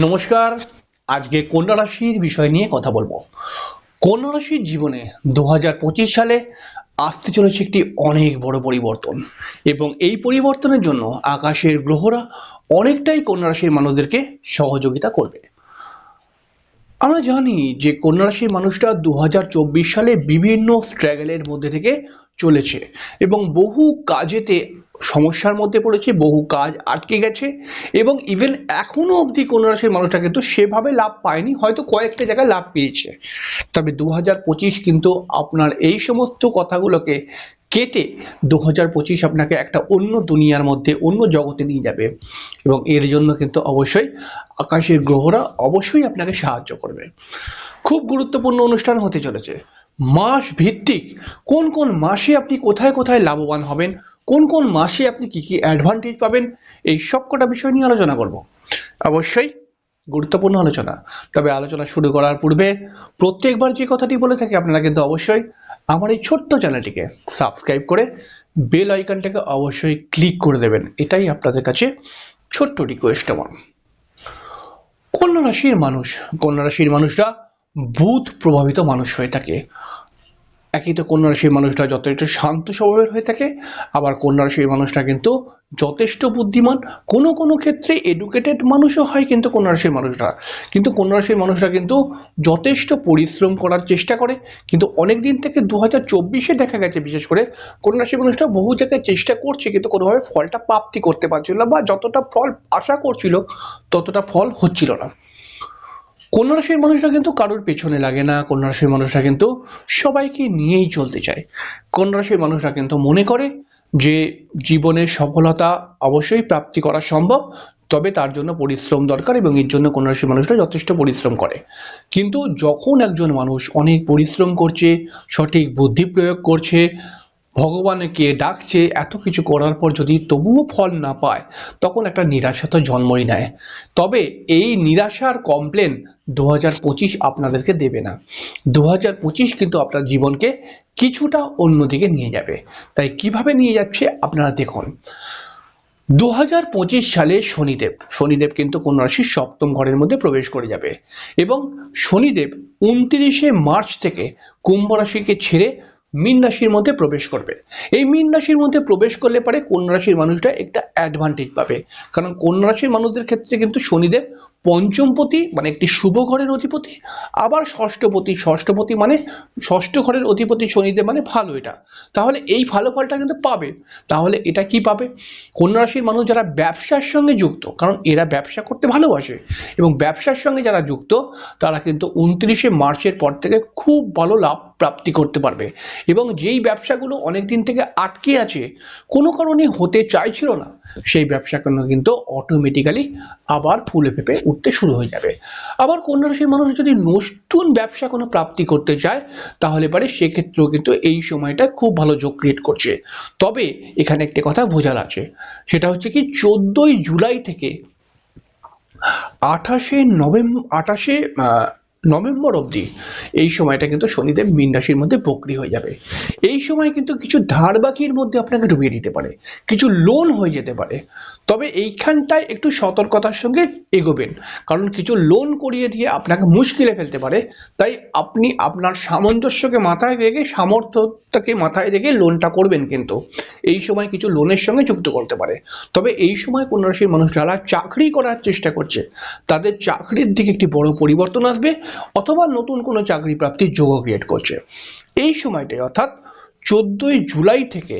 নমস্কার। আজকে কন্যা রাশির বিষয় নিয়ে কথা বলব। কন্যা রাশির জীবনে দু হাজার পঁচিশ সালে আসতে চলেছে একটি অনেক বড় পরিবর্তন এবং এই পরিবর্তনের জন্য আকাশের গ্রহরা অনেকটাই কন্যা রাশির মানুষদেরকে সহযোগিতা করবে। আমরা জানি যে কন্যা রাশির মানুষরা দু হাজার চব্বিশ সালে বিভিন্ন স্ট্রাগলের মধ্যে থেকে চলেছে এবং বহু কাজেতে সমস্যার মধ্যে পড়েছে, বহু কাজ আটকে গেছে এবং ইভেন এখনও অবধি কন্যা রাশির মানুষরা কিন্তু সেভাবে লাভ পায়নি, হয়তো কয়েকটা জায়গায় লাভ পেয়েছে। তবে দু হাজার পঁচিশ কিন্তু আপনার এই সমস্ত কথাগুলোকে কেটে দু হাজার পঁচিশ আপনাকে একটা অন্য দুনিয়ার মধ্যে, অন্য জগতে নিয়ে যাবে এবং এর জন্য কিন্তু অবশ্যই আকাশের গ্রহরা অবশ্যই আপনাকে সাহায্য করবে। খুব গুরুত্বপূর্ণ অনুষ্ঠান হতে চলেছে। মাস ভিত্তিক কোন কোন মাসে আপনি কোথায় কোথায় লাভবান হবেন কোন কোন মাসে আপনি কি কি অ্যাডভান্টেজ পাবেন, এই সব কটা বিষয় নিয়ে আলোচনা করব। অবশ্যই গুরুত্বপূর্ণ আলোচনা। তবে আলোচনা শুরু করার পূর্বে প্রত্যেকবার যে কথাটি বলে থাকি আপনারা কিন্তু অবশ্যই আমার এই ছোট্ট চ্যানেলটিকে সাবস্ক্রাইব করে বেল আইকনটাকে অবশ্যই ক্লিক করে দেবেন। এটাই আপনাদের কাছে ছোট্ট রিকোয়েস্ট আমার। কন্যা রাশির মানুষ, কন্যা রাশির মানুষরা বুধ প্রভাবিত মানুষ হয়ে থাকে। একই তো কন্যা রাশির মানুষরা যথেষ্ট শান্ত স্বভাবের হয়ে থাকে, আবার কন্যা রাশির মানুষরা কিন্তু যথেষ্ট বুদ্ধিমান। কোনো কোনো ক্ষেত্রে এডুকেটেড মানুষও হয় কিন্তু কন্যা রাশির মানুষরা। কিন্তু কন্যা রাশির মানুষরা কিন্তু যথেষ্ট পরিশ্রম করার চেষ্টা করে। কিন্তু অনেক দিন থেকে দু হাজার চব্বিশে দেখা গেছে, বিশেষ করে কন্যা রাশির মানুষরা বহু জায়গায় চেষ্টা করছে, কিন্তু কোনোভাবে ফলটা প্রাপ্তি করতে পারছিল না বা যতটা ফল আশা করছিল, ততটা ফল হচ্ছিল না। কন্যা রাশির মানুষরা কিন্তু কারোর পেছনে লাগে না কন্যা রাশির মানুষরা কিন্তু সবাইকে নিয়েই চলতে চায়। কন্যা রাশির মানুষরা কিন্তু মনে করে যে জীবনের সফলতা অবশ্যই প্রাপ্তি করা সম্ভব, তবে তার জন্য পরিশ্রম দরকার এবং এর জন্য কন্যা রাশির মানুষরা যথেষ্ট পরিশ্রম করে। কিন্তু যখন একজন মানুষ অনেক পরিশ্রম করছে, সঠিক বুদ্ধি প্রয়োগ করছে, ভগবানকে ডাকছে, এত কিছু করার পর যদি তবুও ফল না পায়, তখন একটা নিরাশা তো জন্মই নেয়। তবে এই নিরাশার কমপ্লেন দু হাজার পঁচিশ আপনাদেরকে দেবে না। দু হাজার পঁচিশ কিন্তু আপনার জীবনকে কিছুটা অন্যদিকে নিয়ে যাবে। তাই কীভাবে নিয়ে যাচ্ছে আপনারা দেখুন। দু হাজার পঁচিশ সালে শনিদেব শনিদেব কিন্তু কোন রাশির সপ্তম ঘরের মধ্যে প্রবেশ করে যাবে এবং শনিদেব উনত্রিশে মার্চ থেকে কুম্ভ রাশিকে ছেড়ে মীন রাশির মধ্যে প্রবেশ করবে। এই মীন রাশির মধ্যে প্রবেশ করলে পরে কন্যা রাশির মানুষরা একটা অ্যাডভান্টেজ পাবে। কারণ কন্যা রাশির মানুষদের ক্ষেত্রে কিন্তু শনিদেব পঞ্চমপতি মানে একটি শুভ ঘরের অধিপতি, আবার ষষ্ঠপতি ষষ্ঠপতি মানে ষষ্ঠ ঘরের অধিপতি শনিদেব মানে ভালো এটা। তাহলে এই ভালো ফলটা কিন্তু পাবে। তাহলে এটা কি পাবে? কন্যা রাশির মানুষ যারা ব্যবসার সঙ্গে যুক্ত, কারণ এরা ব্যবসা করতে ভালোবাসে, এবং ব্যবসার সঙ্গে যারা যুক্ত, তারা কিন্তু উনত্রিশে মার্চের পর থেকে খুব ভালো লাভ প্রাপ্তি করতে পারবে। এবং যেই ব্যবসাগুলো অনেক দিন থেকে আটকে আছে, কোনো কারণে হতে চাইছিল না, সেই ব্যবসাগুলো কিন্তু অটোমেটিক্যালি আবার ফুলে ফেপে উঠতে শুরু হয়ে যাবে। আবার কন্যা রাশির মানুষ যদি নতুন ব্যবসা কোনো প্রাপ্তি করতে চায়, তাহলে পারে সেক্ষেত্রেও কিন্তু এই সময়টা খুব ভালো যোগ ক্রিয়েট করছে। তবে এখানে একটি কথা বোঝার আছে, সেটা হচ্ছে কি চোদ্দোই জুলাই থেকে আঠাশে নভেম্বর আঠাশে নভেম্বর অবধি এই সময়টা কিন্তু শনিদেব মীন রাশির মধ্যে বকরি হয়ে যাবে। এই সময় কিন্তু কিছু ধার বাকির মধ্যে আপনাকে ডুবিয়ে দিতে পারে, কিছু লোন হয়ে যেতে পারে। তবে এইখানটায় একটু সতর্কতার সঙ্গে এগোবেন, কারণ কিছু লোন করিয়ে দিয়ে আপনাকে মুশকিলে ফেলতে পারে। তাই আপনি আপনার সামঞ্জস্যকে মাথায় রেখে, সামর্থ্যটাকে মাথায় রেখে লোনটা করবেন কিন্তু। এই সময় কিছু লোনের সঙ্গে যুক্ত করতে পারে। তবে এই সময় কোন রাশির মানুষ যারা চাকরি করার চেষ্টা করছে, তাদের চাকরির দিকে একটি বড় পরিবর্তন আসবে। অথবা নতুন কোনো চাকরি প্রাপ্তির যোগ ক্রিয়েট করছে। এই সময়টায় অর্থাৎ চোদ্দোই জুলাই থেকে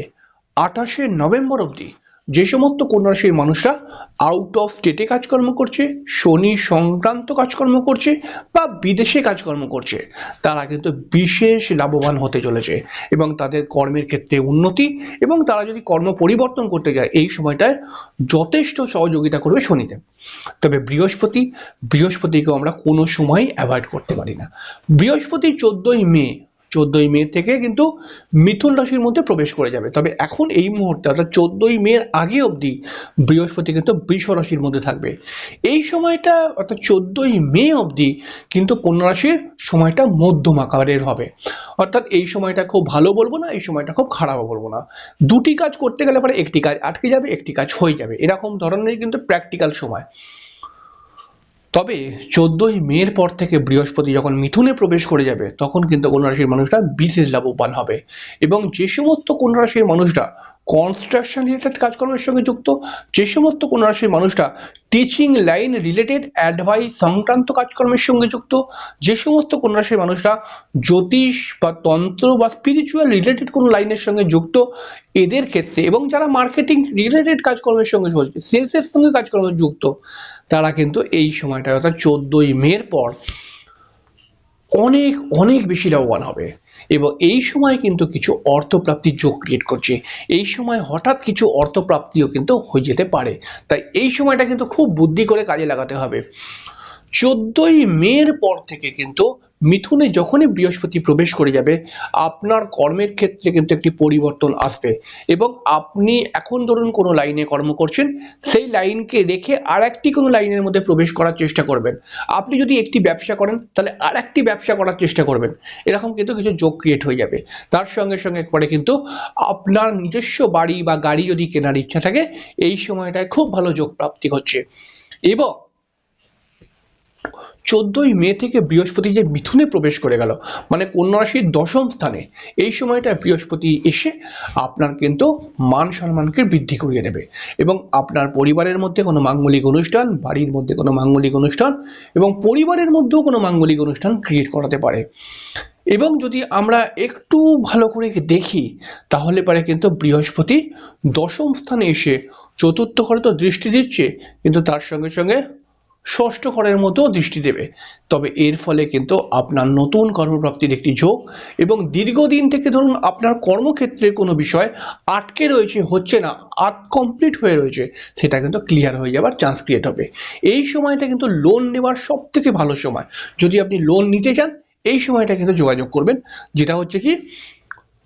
আঠাশে নভেম্বর অবধি যে সমস্ত কন্যারাশির মানুষরা আউট অফ স্টেটে কাজকর্ম করছে, শনি সংক্রান্ত কাজকর্ম করছে বা বিদেশে কাজকর্ম করছে, তারা কিন্তু বিশেষ লাভবান হতে চলেছে এবং তাদের কর্মের ক্ষেত্রে উন্নতি এবং তারা যদি কর্ম পরিবর্তন করতে যায়, এই সময়টায় যথেষ্ট সহযোগিতা করবে শনিদেব তবে বৃহস্পতি, বৃহস্পতিকেও আমরা কোনো সময় অ্যাভয়েড করতে পারি না। বৃহস্পতি চোদ্দোই মে চোদ্দোই মে থেকে কিন্তু মিথুন রাশির মধ্যে প্রবেশ করে যাবে। তবে এখন এই মুহূর্তে অর্থাৎ চোদ্দই মের আগে অবধি বৃহস্পতি কিন্তু বৃষ রাশির মধ্যে থাকবে। এই সময়টা অর্থাৎ চোদ্দোই মে অবধি কিন্তু কন্যা রাশির সময়টা মধ্যম আকারের হবে। অর্থাৎ এই সময়টা খুব ভালো বলব না, এই সময়টা খুব খারাপও বলব না। দুটি কাজ করতে গেলে পরে একটি কাজ আটকে যাবে, একটি কাজ হয়ে যাবে। এরকম ধরনের কিন্তু প্র্যাকটিক্যাল সময়। তবে চোদ্দই মের পর থেকে বৃহস্পতি যখন মিথুনে প্রবেশ করে যাবে, তখন কিন্তু কোন রাশির মানুষরা বিশেষ লাভবান হবে। এবং যে সমস্ত কোন রাশির মানুষরা কনস্ট্রাকশন রিলেটেড কাজকর্মের সঙ্গে যুক্ত। যে সমস্ত কন্যা রাশির মানুষরা টিচিং লাইন রিলেটেড অ্যাডভাইস সংক্রান্ত কাজকর্মের সঙ্গে যুক্ত, যে সমস্ত কন্যা রাশির মানুষরা জ্যোতিষ বা তন্ত্র বা স্পিরিচুয়াল রিলেটেড কোনো লাইনের সঙ্গে যুক্ত, এদের ক্ষেত্রে এবং যারা মার্কেটিং রিলেটেড কাজকর্মের সঙ্গে চলছে সেলসের সঙ্গে কাজকর্মে যুক্ত, তারা কিন্তু এই সময়টা অর্থাৎ চোদ্দোই মের পর অনেক অনেক বেশি লাভবান হবে। এবং এই সময় কিন্তু কিছু অর্থপ্রাপ্তির যোগ ক্রিয়েট করছে। এই সময় হঠাৎ কিছু অর্থপ্রাপ্তিও কিন্তু হয়ে যেতে পারে। তাই এই সময়টা কিন্তু খুব বুদ্ধি করে কাজে লাগাতে হবে। চোদ্দই মের পর থেকে কিন্তু মিথুনে যখনই বৃহস্পতি প্রবেশ করে যাবে, আপনার কর্মের ক্ষেত্রে কিন্তু একটি পরিবর্তন আসবে। এবং আপনি এখন ধরুন কোনো লাইনে কর্ম করছেন, সেই লাইনকে রেখে আর একটি কোনো লাইনের মধ্যে প্রবেশ করার চেষ্টা করবেন। আপনি যদি একটি ব্যবসা করেন, তাহলে আর একটি ব্যবসা করার চেষ্টা করবেন। এরকম কিন্তু কিছু যোগ ক্রিয়েট হয়ে যাবে। তার সঙ্গে সঙ্গে পরে কিন্তু আপনার নিজস্ব বাড়ি বা গাড়ি যদি কেনার ইচ্ছা থাকে, এই সময়টায় খুব ভালো যোগ প্রাপ্তি হচ্ছে। এবং চোদ্দই মে থেকে বৃহস্পতি যে মিথুনে প্রবেশ করে গেল মানে কন্যা রাশির দশম স্থানে, এই সময়টা বৃহস্পতি এসে আপনার কিন্তু মান সম্মানকে বৃদ্ধি করিয়ে দেবে এবং আপনার পরিবারের মধ্যে কোনো মাঙ্গলিক অনুষ্ঠান, বাড়ির মধ্যে কোনো মাঙ্গলিক অনুষ্ঠান এবং পরিবারের মধ্যেও কোনো মাঙ্গলিক অনুষ্ঠান ক্রিয়েট করাতে পারে। এবং যদি আমরা একটু ভালো করে দেখি, তাহলে পারে কিন্তু বৃহস্পতি দশম স্থানে এসে চতুর্থ ঘরে তো দৃষ্টি দিচ্ছে, কিন্তু তার সঙ্গে সঙ্গে ষষ্ঠ ঘরের মধ্যেও দৃষ্টি দেবে। তবে এর ফলে কিন্তু আপনার নতুন কর্মপ্রাপ্তির একটি যোগ এবং দীর্ঘদিন থেকে ধরুন আপনার কর্মক্ষেত্রের কোনো বিষয় আটকে রয়েছে, হচ্ছে না, আট কমপ্লিট হয়ে রয়েছে, সেটা কিন্তু ক্লিয়ার হয়ে যাবার চান্স ক্রিয়েট হবে। এই সময়টা কিন্তু লোন নেওয়ার সব থেকে ভালো সময়। যদি আপনি লোন নিতে চান, এই সময়টা কিন্তু যোগাযোগ করবেন, যেটা হচ্ছে কি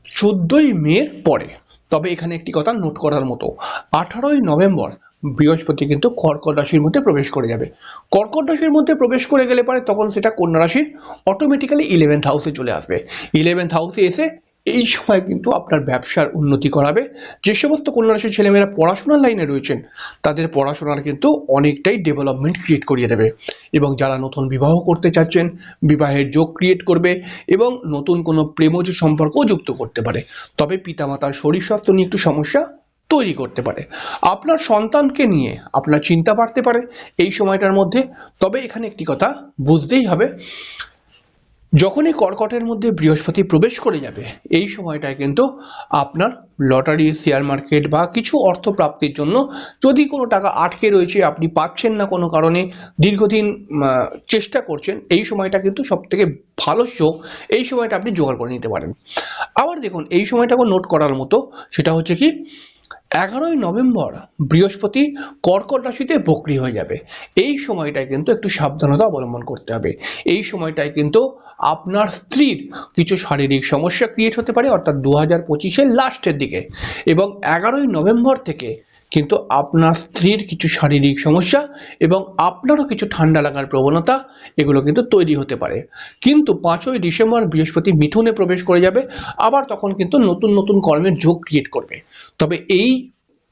চোদ্দোই মের পরে। তবে এখানে একটি কথা নোট করার মতো। আঠারোই নভেম্বর বৃহস্পতি কিন্তু কর্কট রাশির মধ্যে প্রবেশ করে যাবে। কর্কট রাশির মধ্যে প্রবেশ করে গেলে পারে তখন সেটা কন্যা রাশির অটোমেটিক্যালি ইলেভেন্থ হাউসে চলে আসবে। ইলেভেন্থ হাউসে এসে এই সময় কিন্তু আপনার ব্যবসার উন্নতি করাবে। যে সমস্ত কন্যা রাশির ছেলেমেয়েরা পড়াশোনার লাইনে রয়েছেন, তাদের পড়াশোনার কিন্তু অনেকটাই ডেভেলপমেন্ট ক্রিয়েট করিয়ে দেবে। এবং যারা নতুন বিবাহ করতে চাচ্ছেন, বিবাহের যোগ ক্রিয়েট করবে এবং নতুন কোনো প্রেমজ সম্পর্কও যুক্ত করতে পারে। তবে পিতামাতার শরীর স্বাস্থ্য নিয়ে একটু সমস্যা তৈরি করতে পারে। আপনার সন্তানকে নিয়ে আপনার চিন্তা বাড়তে পারে এই সময়টার মধ্যে। তবে এখানে একটি কথা বুঝতেই হবে, যখনই কর্কটের মধ্যে বৃহস্পতি প্রবেশ করে যাবে, এই সময়টায় কিন্তু আপনার লটারি, শেয়ার মার্কেট বা কিছু অর্থ প্রাপ্তির জন্য যদি কোনো টাকা আটকে রয়েছে, আপনি পাচ্ছেন না কোনো কারণে, দীর্ঘদিন চেষ্টা করছেন, এই সময়টা কিন্তু সব থেকে ভালো শো এই সময়টা আপনি জোগাড় করে নিতে পারেন। আবার দেখুন, এই সময়টাকে নোট করার মতো, সেটা হচ্ছে কি এগারোই নভেম্বর বৃহস্পতি কর্কট রাশিতে বক্রি হয়ে যাবে। এই সময়টায় কিন্তু একটু সাবধানতা অবলম্বন করতে হবে। এই সময়টায় কিন্তু আপনার স্ত্রীর কিছু শারীরিক সমস্যা ক্রিয়েট হতে পারে, অর্থাৎ দু হাজার পঁচিশের লাস্টের দিকে। এবং এগারোই নভেম্বর থেকে কিন্তু আপনার স্ত্রীর কিছু শারীরিক সমস্যা এবং আপনারও কিছু ঠান্ডা লাগার প্রবণতা, এগুলো কিন্তু তৈরি হতে পারে। কিন্তু পাঁচই ডিসেম্বর বৃহস্পতি মিথুনে প্রবেশ করে যাবে। আবার তখন কিন্তু নতুন নতুন কর্মের যোগ ক্রিয়েট করবে। তবে এই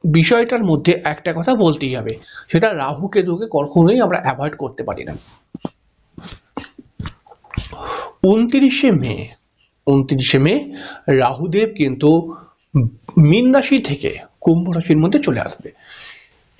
বিষয়টার মধ্যে একটা কথা বলতেই হবে, সেটা রাহু কেতুকে কখনোই আমরা অ্যাভয়েড করতে পারি না। উনত্রিশে মে উনত্রিশে মে রাহুদেব কিন্তু মীন রাশি থেকে কুম্ভ রাশির মধ্যে চলে আসবে।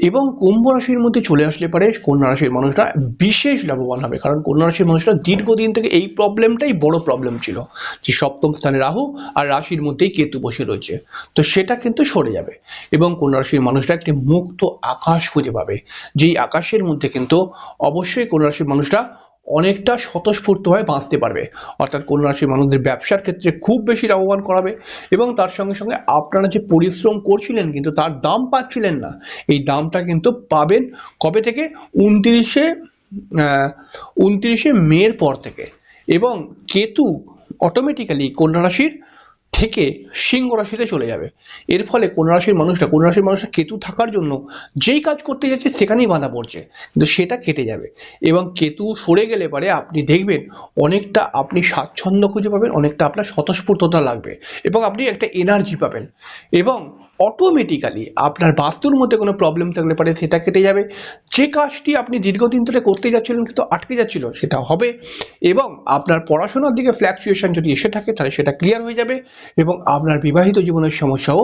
এবং কুম্ভ রাশির মধ্যে চলে আসলে পারে কন্যা রাশির মানুষরা বিশেষ লাভবান হবে। কারণ কন্যা রাশির মানুষরা দীর্ঘদিন থেকে এই প্রবলেমটাই বড় প্রবলেম ছিল যে সপ্তম স্থানে রাহু আর রাশির মধ্যেই কেতু বসে রয়েছে। তো সেটা কিন্তু সরে যাবে এবং কন্যা রাশির মানুষরা একটি মুক্ত আকাশ খুঁজে পাবে। যেই আকাশের মধ্যে কিন্তু অবশ্যই কন্যা রাশির মানুষরা অনেকটা স্বতঃস্ফূর্তভাবে বাঁচতে পারবে। অর্থাৎ কোন রাশির মানুষদের ব্যবসার ক্ষেত্রে খুব বেশি লাভবান করাবে এবং তার সঙ্গে সঙ্গে আপনারা যে পরিশ্রম করছিলেন কিন্তু তার দাম পাচ্ছিলেন না, এই দামটা কিন্তু পাবেন কবে থেকে? উনত্রিশে উনত্রিশে মের পর থেকে। এবং কেতু অটোমেটিক্যালি কন্যা রাশির থেকে সিংহ রাশিতে চলে যাবে। এর ফলে কোন রাশির মানুষরা কোন রাশির মানুষরা কেতু থাকার জন্য যেই কাজ করতে যাচ্ছে সেখানেই বাঁধা পড়ছে। কিন্তু সেটা কেটে যাবে। এবং কেতু সরে গেলে পরে আপনি দেখবেন অনেকটা আপনি স্বাচ্ছন্দ্য খুঁজে পাবেন, অনেকটা আপনার স্বতঃস্ফূর্ততা লাগবে এবং আপনি একটা এনার্জি পাবেন। এবং অটোমেটিক্যালি আপনার বাস্তুর মধ্যে কোনো প্রবলেম থাকলে পারে সেটা কেটে যাবে। যে কাজটি আপনি দীর্ঘদিন ধরে করতে যাচ্ছিলেন কিন্তু আটকে যাচ্ছিল, সেটা হবে এবং আপনার পড়াশোনার দিকে ফ্ল্যাকচুয়েশন যদি এসে থাকে তাহলে সেটা ক্লিয়ার হয়ে যাবে এবং আপনার বিবাহিত জীবনের সমস্যাও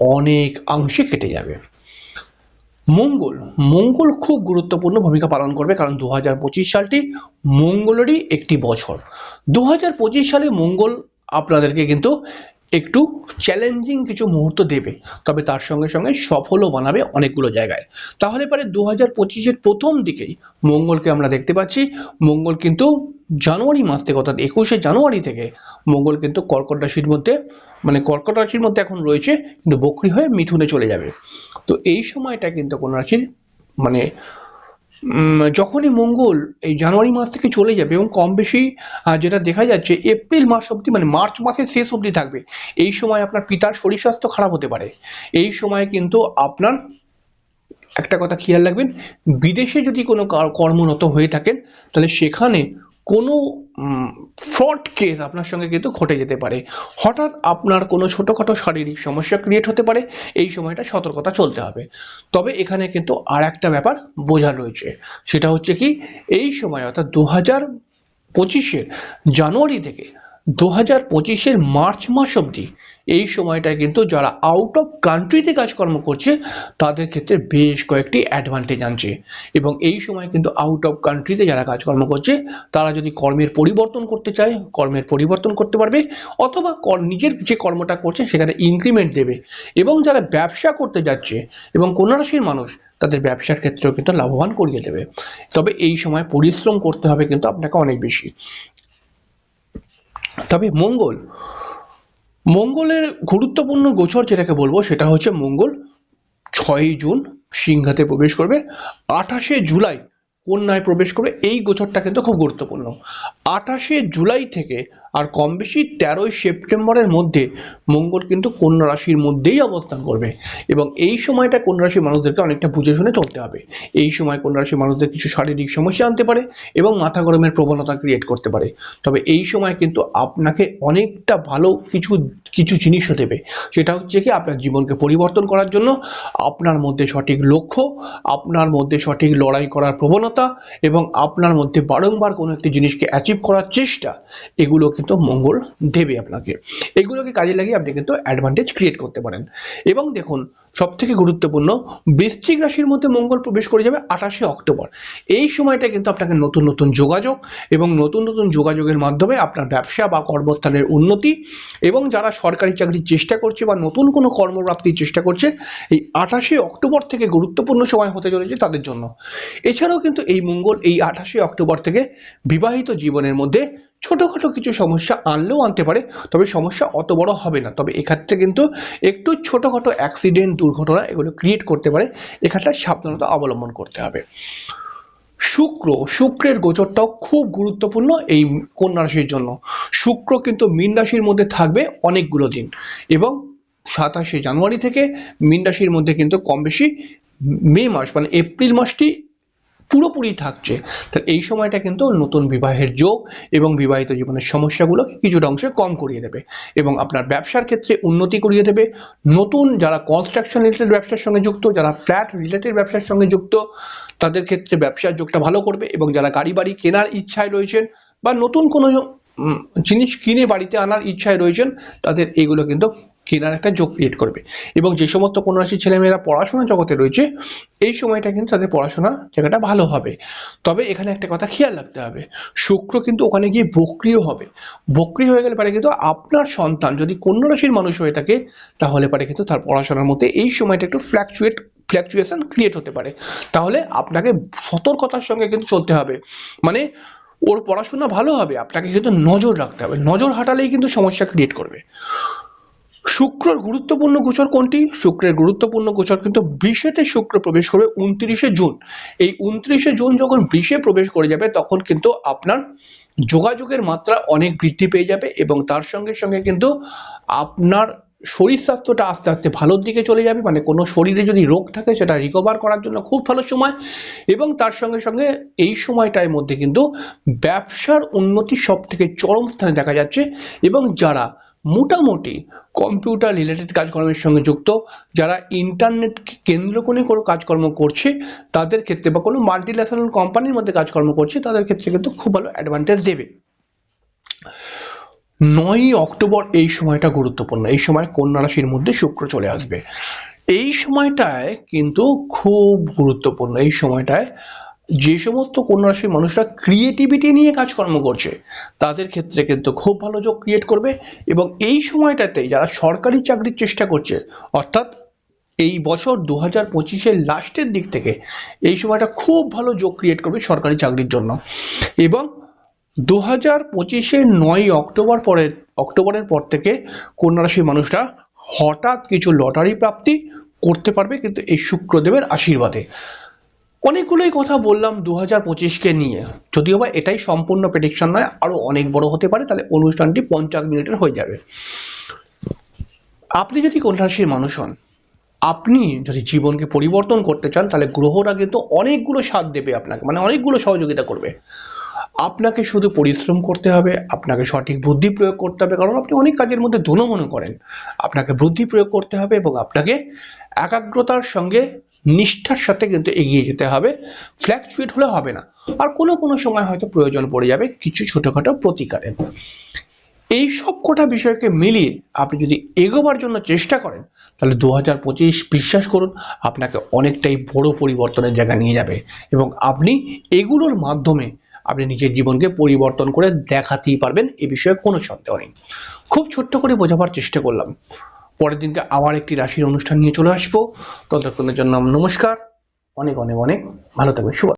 অনেক অংশে কেটে যাবে। মঙ্গল মঙ্গল খুব গুরুত্বপূর্ণ ভূমিকা পালন করবে কারণ দু হাজার পঁচিশ সালটি মঙ্গলেরই একটি বছর। দু হাজার পঁচিশ সালে মঙ্গল আপনাদেরকে কিন্তু একটু চ্যালেঞ্জিং কিছু মুহূর্ত দেবে, তবে তার সঙ্গে সঙ্গে সফলও বানাবে অনেকগুলো জায়গায়। তাহলে পরে দু হাজার পঁচিশের প্রথম দিকেই মঙ্গলকে আমরা দেখতে পাচ্ছি। মঙ্গল কিন্তু জানুয়ারি মাস থেকে, অর্থাৎ একুশে জানুয়ারি থেকে মঙ্গল কিন্তু কর্কট রাশির মধ্যে মানে কর্কট রাশির মধ্যে এখন রয়েছে, কিন্তু বকরি হয়ে মিথুনে চলে যাবে। তো এই সময়টা কিন্তু কোন রাশির মানে যখনই মঙ্গল এই জানুয়ারি মাস থেকে চলে যাবে এবং কম বেশি যেটা দেখা যাচ্ছে, এপ্রিল মাস অবধি মানে মার্চ মাসের শেষ অবধি থাকবে। এই সময় আপনার পিতার শরীর স্বাস্থ্য খারাপ হতে পারে। এই সময় কিন্তু আপনার একটা কথা খেয়াল রাখবেন, বিদেশে যদি কোনো কার- কর্মরত হয়ে থাকেন, তাহলে সেখানে কোনো ফ্রড কেস আপনার সঙ্গে কিন্তু ঘটে যেতে পারে। হঠাৎ আপনার কোনো ছোটোখাটো শারীরিক সমস্যা ক্রিয়েট হতে পারে, এই সময়টা সতর্কতা চলতে হবে। তবে এখানে কিন্তু আর একটা ব্যাপার বোঝা রয়েছে। সেটা হচ্ছে কি, এই সময় অর্থাৎ দু হাজার পঁচিশের জানুয়ারি থেকে দু হাজার পঁচিশের মার্চ মাস অবধি এই সময়টায় কিন্তু যারা আউট অফ কান্ট্রিতে কাজকর্ম করছে, তাদের ক্ষেত্রে বেশ কয়েকটি অ্যাডভান্টেজ আনছে। এবং এই সময় কিন্তু আউট অফ কান্ট্রিতে যারা কাজকর্ম করছে, তারা যদি কর্মের পরিবর্তন করতে চায়, কর্মের পরিবর্তন করতে পারবে, অথবা নিজের যে কর্মটা করছে সেখানে ইনক্রিমেন্ট দেবে। এবং যারা ব্যবসা করতে যাচ্ছে এবং কন্যা রাশির মানুষ, তাদের ব্যবসার ক্ষেত্রেও কিন্তু লাভবান করিয়ে দেবে। তবে এই সময় পরিশ্রম করতে হবে কিন্তু আপনাকে অনেক বেশি। তবে মঙ্গল মঙ্গলের গুরুত্বপূর্ণ গোচর যেটাকে বলব, সেটা হচ্ছে মঙ্গল ছয়ই জুন সিংহাতে প্রবেশ করবে। আঠাশে জুলাই কন্যায় প্রবেশ করবে। এই গোচরটা কিন্তু খুব গুরুত্বপূর্ণ। আঠাশে জুলাই থেকে আর কম বেশি তেরোই সেপ্টেম্বরের মধ্যে মঙ্গল কিন্তু কন্যা রাশির মধ্যেই অবস্থান করবে। এবং এই সময়টা কন্যা রাশির মানুষদেরকে অনেকটা বুঝে শুনে চলতে হবে। এই সময় কন্যা রাশির মানুষদের কিছু শারীরিক সমস্যা আনতে পারে এবং মাথা গরমের প্রবণতা ক্রিয়েট করতে পারে। তবে এই সময় কিন্তু আপনাকে অনেকটা ভালো কিছু কিছু জিনিসও দেবে। সেটা হচ্ছে কি আপনার জীবনকে পরিবর্তন করার জন্য আপনার মধ্যে সঠিক লক্ষ্য, আপনার মধ্যে সঠিক লড়াই করার প্রবণতা এবং আপনার মধ্যে বারংবার কোনো একটি জিনিসকে অ্যাচিভ করার চেষ্টা, এগুলো কিন্তু মঙ্গল দেবে আপনাকে। এগুলোকে কাজে লাগিয়ে আপনি কিন্তু অ্যাডভান্টেজ ক্রিয়েট করতে পারেন। এবং দেখুন সব থেকে গুরুত্বপূর্ণ, বৃশ্চিক রাশির মধ্যে মঙ্গল প্রবেশ করে যাবে আঠাশে অক্টোবর। এই সময়টা কিন্তু আপনাকে নতুন নতুন যোগাযোগ এবং নতুন নতুন যোগাযোগের মাধ্যমে আপনার ব্যবসা বা কর্মস্থানের উন্নতি এবং যারা সরকারি চাকরির চেষ্টা করছে বা নতুন কোনো কর্মপ্রাপ্তির চেষ্টা করছে, এই আঠাশে অক্টোবর থেকে গুরুত্বপূর্ণ সময় হতে চলেছে তাদের জন্য। এছাড়াও কিন্তু এই মঙ্গল এই আঠাশে অক্টোবর থেকে বিবাহিত জীবনের মধ্যে ছোটোখাটো কিছু সমস্যা আনলেও আনতে পারে, তবে সমস্যা অত বড় হবে না। তবে এক্ষেত্রে কিন্তু একটু ছোটোখাটো অ্যাক্সিডেন্ট দুর্ঘটনা এগুলো ক্রিয়েট করতে পারে। এখানটা সাবধানতা অবলম্বন করতে হবে। শুক্র, শুক্রের গোচরটাও খুব গুরুত্বপূর্ণ এই কন্যা রাশির জন্য। শুক্র কিন্তু মীন রাশির মধ্যে থাকবে অনেকগুলো দিন এবং সাতাশে জানুয়ারি থেকে মীন রাশির মধ্যে কিন্তু কম বেশি মে মাস মানে এপ্রিল মাসটি পুরোপুরি থাকছে। তাহলে এই সময়টা কিন্তু নতুন বিবাহের যোগ এবং বিবাহিত জীবনের সমস্যাগুলো কিছুটা অংশে কম করিয়ে দেবে এবং আপনার ব্যবসার ক্ষেত্রে উন্নতি করিয়ে দেবে। নতুন যারা কনস্ট্রাকশন রিলেটেড ব্যবসার সঙ্গে যুক্ত, যারা ফ্ল্যাট রিলেটেড ব্যবসার সঙ্গে যুক্ত, তাদের ক্ষেত্রে ব্যবসার যোগটা ভালো করবে এবং যারা গাড়ি বাড়ি কেনার ইচ্ছায় রয়েছেন বা নতুন কোনো জিনিস কিনে বাড়িতে আনার ইচ্ছায় রয়েছেন, তাদের এগুলো কিন্তু কেনার একটা যোগ ক্রিয়েট করবে। এবং যে সমস্ত কোনো রাশির ছেলেমেয়েরা পড়াশোনা জগতে রয়েছে, এই সময়টা কিন্তু তাদের পড়াশোনা জায়গাটা ভালো হবে। তবে এখানে একটা কথা খেয়াল রাখতে হবে, শুক্র কিন্তু ওখানে গিয়ে বক্রিয় হবে। বক্রিয় হয়ে গেলে পারে কিন্তু আপনার সন্তান যদি কন্যা রাশির মানুষ হয়ে থাকে, তাহলে পারে কিন্তু তার পড়াশোনার মধ্যে এই সময়টা একটু ফ্ল্যাকচুয়েট ফ্ল্যাকচুয়েশন ক্রিয়েট হতে পারে। তাহলে আপনাকে সতর্কতার সঙ্গে কিন্তু চলতে হবে। মানে ওর পড়াশোনা ভালো হবে, আপনাকে কিন্তু নজর রাখতে হবে। নজর হাঁটালেই কিন্তু সমস্যা ক্রিয়েট করবে। শুক্রর গুরুত্বপূর্ণ গোচর কোনটি? শুক্রের গুরুত্বপূর্ণ গোচর কিন্তু বৃষেতে শুক্র প্রবেশ করবে উনত্রিশে জুন। এই উনত্রিশে জুন যখন বৃষে প্রবেশ করে যাবে, তখন কিন্তু আপনার যোগাযোগের মাত্রা অনেক বৃদ্ধি পেয়ে যাবে এবং তার সঙ্গে সঙ্গে কিন্তু আপনার শরীর স্বাস্থ্যটা আস্তে আস্তে ভালোর দিকে চলে যাবে। মানে কোনো শরীরে যদি রোগ থাকে, সেটা রিকভার করার জন্য খুব ভালো সময় এবং তার সঙ্গে সঙ্গে এই সময়টার মধ্যে কিন্তু ব্যবসার উন্নতি সব থেকে চরম স্থানে দেখা যাচ্ছে এবং যারা মোটামুটি কম্পিউটার রিলেটেড কাজকর্মের সঙ্গে যুক্ত, যারা ইন্টারনেটকে কেন্দ্র করে কোনো কাজকর্ম করছে, তাদের ক্ষেত্রে বা কোনো মাল্টিন্যাশনাল কোম্পানির মধ্যে কাজকর্ম করছে, তাদের ক্ষেত্রে কিন্তু খুব ভালো অ্যাডভান্টেজ দেবে। নয়ই অক্টোবর এই সময়টা গুরুত্বপূর্ণ, এই সময় কন্যা রাশির মধ্যে শুক্র চলে আসবে। এই সময়টায় কিন্তু খুব গুরুত্বপূর্ণ, এই সময়টায় যে সমস্ত কন্যা রাশির মানুষরা ক্রিয়েটিভিটি নিয়ে কাজকর্ম করছে, তাদের ক্ষেত্রে কিন্তু খুব ভালো যোগ ক্রিয়েট করবে এবং এই সময়টাতে যারা সরকারি চাকরির চেষ্টা করছে, অর্থাৎ এই বছর দু হাজার পঁচিশের লাস্টের দিক থেকে এই সময়টা খুব ভালো যোগ ক্রিয়েট করবে সরকারি চাকরির জন্য এবং দু হাজার পঁচিশের নয় অক্টোবর পরের, অক্টোবরের পর থেকে কন্যা রাশির মানুষরা হঠাৎ কিছু লটারি প্রাপ্তি করতে পারবে কিন্তু এই শুক্রদেবের আশীর্বাদে। অনেকগুলোই কথা বললাম দু হাজার পঁচিশকে নিয়ে। যদিও বা এটাই সম্পূর্ণ প্রেডিকশন নয় আরও অনেক বড় হতে পারে, তাহলে অনুষ্ঠানটি পঞ্চাশ মিনিটের হয়ে যাবে। আপনি যদি কন্যা রাশির মানুষ হন, আপনি যদি জীবনকে পরিবর্তন করতে চান, তাহলে গ্রহরা কিন্তু অনেকগুলো সাথ দেবে আপনাকে মানে অনেকগুলো সহযোগিতা করবে। আপনাকে শুধু পরিশ্রম করতে হবে, আপনাকে সঠিক বুদ্ধি প্রয়োগ করতে হবে, কারণ আপনি অনেক কাজের মধ্যে মনে করেন। আপনাকে বুদ্ধি প্রয়োগ করতে হবে এবং আপনাকে একাগ্রতার সঙ্গে নিষ্ঠার সাথে কিন্তু এগিয়ে যেতে হবে ফ্ল্যাকচুয়েট হলে হবে না। আর কোনো কোনো সময় হয়তো প্রয়োজন পড়ে যাবে কিছু ছোটোখাটো প্রতিকারের। এই সব কটা বিষয়কে মিলিয়ে আপনি যদি এগোবার জন্য চেষ্টা করেন, তাহলে দু হাজার পঁচিশ বিশ্বাস করুন, আপনাকে অনেকটাই বড় পরিবর্তনের জায়গা নিয়ে যাবে এবং আপনি এগুলোর মাধ্যমে আপনি নিজের জীবনকে পরিবর্তন করে দেখাতেই পারবেন, এ বিষয়ে কোনো সন্দেহ নেই। খুব ছোট্ট করে বোঝাবার চেষ্টা করলাম। পরের দিনকে আবার একটি রাশির অনুষ্ঠান নিয়ে চলে আসব। ততক্ষণের জন্য নমস্কার। অনেক অনেক অনেক ভালো থাকবেন। শুভ